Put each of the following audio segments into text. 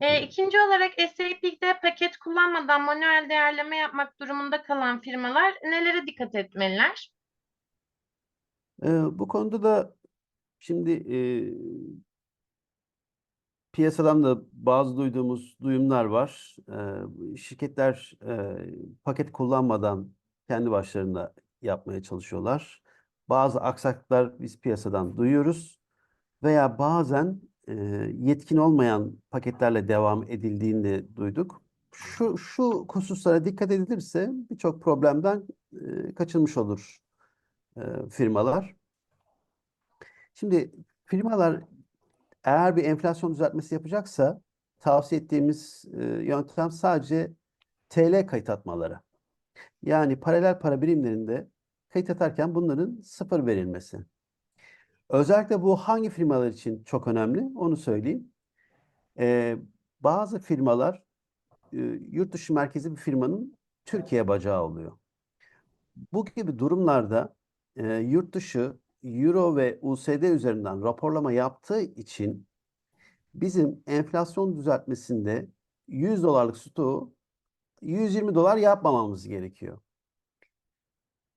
E, ikinci olarak SAP'de paket kullanmadan manuel değerleme yapmak durumunda kalan firmalar nelere dikkat etmeliler? Ee, bu konuda da şimdi e, piyasadan da bazı duyduğumuz duyumlar var. Ee, şirketler e, paket kullanmadan kendi başlarına yapmaya çalışıyorlar. Bazı aksaklıklar biz piyasadan duyuyoruz. Veya bazen yetkin olmayan paketlerle devam edildiğini de duyduk. Şu, şu hususlara dikkat edilirse birçok problemden kaçınmış olur firmalar. Şimdi firmalar eğer bir enflasyon düzeltmesi yapacaksa tavsiye ettiğimiz yöntem sadece TL kayıt atmaları. Yani paralel para birimlerinde kayıt atarken bunların sıfır verilmesi. Özellikle bu hangi firmalar için çok önemli onu söyleyeyim. E, bazı firmalar e, yurt dışı merkezi bir firmanın Türkiye bacağı oluyor. Bu gibi durumlarda e, yurt dışı Euro ve USD üzerinden raporlama yaptığı için bizim enflasyon düzeltmesinde 100 dolarlık stoğu 120 dolar yapmamamız gerekiyor.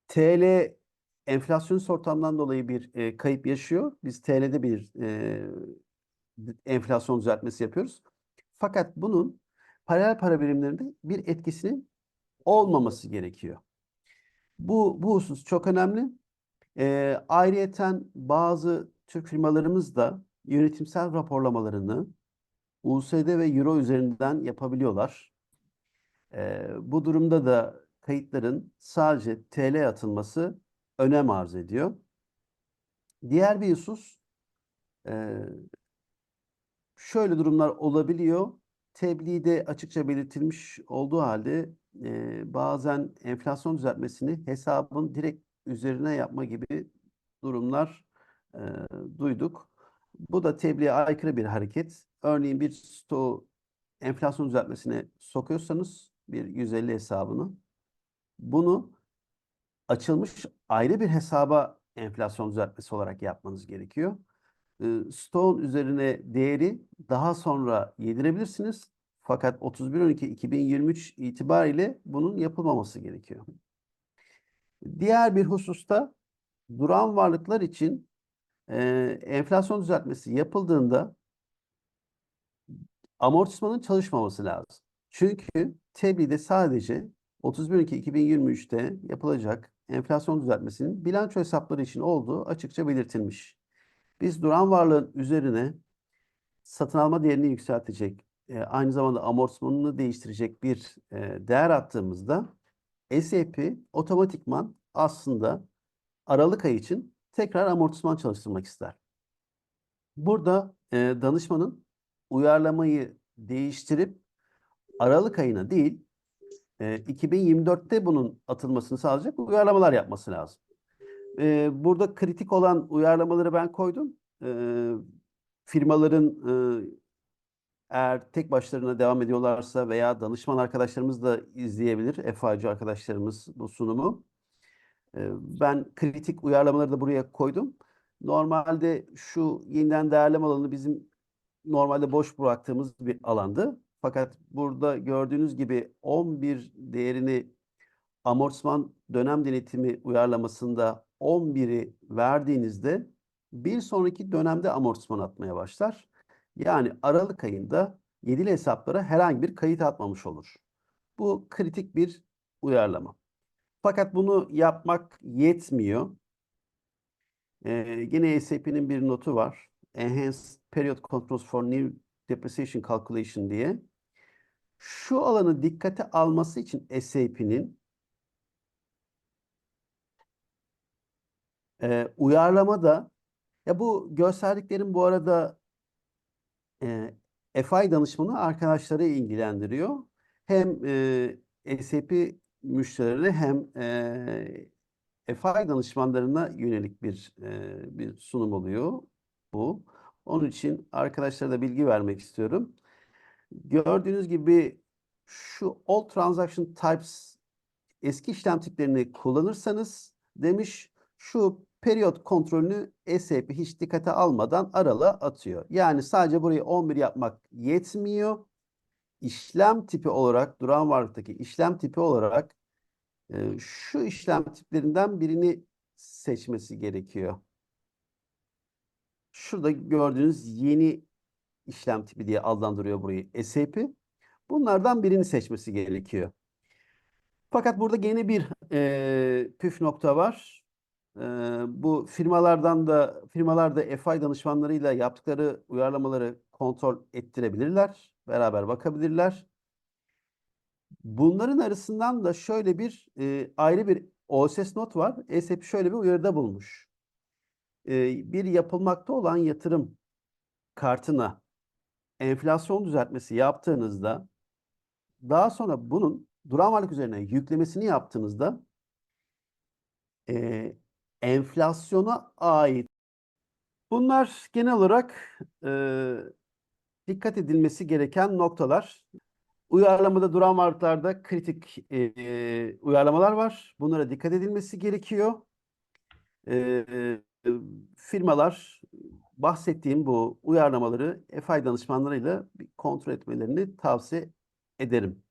TL enflasyon ortamdan dolayı bir e, kayıp yaşıyor. Biz TL'de bir e, enflasyon düzeltmesi yapıyoruz. Fakat bunun paralel para birimlerinde bir etkisinin olmaması gerekiyor. Bu, bu husus çok önemli. E, ayrıyeten bazı Türk firmalarımız da yönetimsel raporlamalarını USD ve Euro üzerinden yapabiliyorlar. E, bu durumda da kayıtların sadece TL atılması önem arz ediyor. Diğer bir husus e, şöyle durumlar olabiliyor. Tebliğde açıkça belirtilmiş olduğu halde e, bazen enflasyon düzeltmesini hesabın direkt üzerine yapma gibi durumlar e, duyduk. Bu da tebliğe aykırı bir hareket. Örneğin bir stoğu enflasyon düzeltmesine sokuyorsanız bir 150 hesabını bunu açılmış ayrı bir hesaba enflasyon düzeltmesi olarak yapmanız gerekiyor. E, stoğun üzerine değeri daha sonra yedirebilirsiniz. Fakat 31.12.2023 itibariyle bunun yapılmaması gerekiyor. Diğer bir hususta duran varlıklar için e, enflasyon düzeltmesi yapıldığında amortismanın çalışmaması lazım. Çünkü tebliğde sadece 31.12.2023'te yapılacak enflasyon düzeltmesinin bilanço hesapları için olduğu açıkça belirtilmiş. Biz duran varlığın üzerine satın alma değerini yükseltecek, e, aynı zamanda amortismanını değiştirecek bir e, değer attığımızda SAP otomatikman aslında Aralık ayı için tekrar amortisman çalıştırmak ister. Burada e, danışmanın uyarlamayı değiştirip Aralık ayına değil e, 2024'te bunun atılmasını sağlayacak uyarlamalar yapması lazım. Burada kritik olan uyarlamaları ben koydum. Firmaların eğer tek başlarına devam ediyorlarsa veya danışman arkadaşlarımız da izleyebilir. FAC arkadaşlarımız bu sunumu. Ben kritik uyarlamaları da buraya koydum. Normalde şu yeniden değerleme alanı bizim normalde boş bıraktığımız bir alandı. Fakat burada gördüğünüz gibi 11 değerini amortisman dönem denetimi uyarlamasında 11'i verdiğinizde bir sonraki dönemde amortisman atmaya başlar. Yani Aralık ayında yedili hesaplara herhangi bir kayıt atmamış olur. Bu kritik bir uyarlama. Fakat bunu yapmak yetmiyor. Ee, yine SAP'nin bir notu var. Enhanced Period Controls for New Depreciation Calculation diye. Şu alanı dikkate alması için SAP'nin e, uyarlamada ya bu gösterdiklerim bu arada e, FI danışmanı arkadaşları ilgilendiriyor. Hem e, SAP müşterileri hem e, FI danışmanlarına yönelik bir e, bir sunum oluyor bu. Onun için arkadaşlara da bilgi vermek istiyorum. Gördüğünüz gibi şu All Transaction Types eski işlem tiplerini kullanırsanız demiş şu periyot kontrolünü SAP hiç dikkate almadan aralığa atıyor. Yani sadece burayı 11 yapmak yetmiyor. işlem tipi olarak, duran varlıktaki işlem tipi olarak e, şu işlem tiplerinden birini seçmesi gerekiyor. Şurada gördüğünüz yeni işlem tipi diye adlandırıyor burayı SAP. Bunlardan birini seçmesi gerekiyor. Fakat burada yeni bir e, püf nokta var. E, bu firmalardan da firmalar da FI danışmanlarıyla yaptıkları uyarlamaları kontrol ettirebilirler. Beraber bakabilirler. Bunların arasından da şöyle bir e, ayrı bir OSS not var. SAP şöyle bir uyarıda bulmuş. E, bir yapılmakta olan yatırım kartına enflasyon düzeltmesi yaptığınızda daha sonra bunun duran varlık üzerine yüklemesini yaptığınızda e, enflasyona ait bunlar genel olarak e, dikkat edilmesi gereken noktalar. Uyarlamada duran varlıklarda kritik e, uyarlamalar var. Bunlara dikkat edilmesi gerekiyor. E, e, firmalar bahsettiğim bu uyarlamaları FI danışmanlarıyla kontrol etmelerini tavsiye ederim.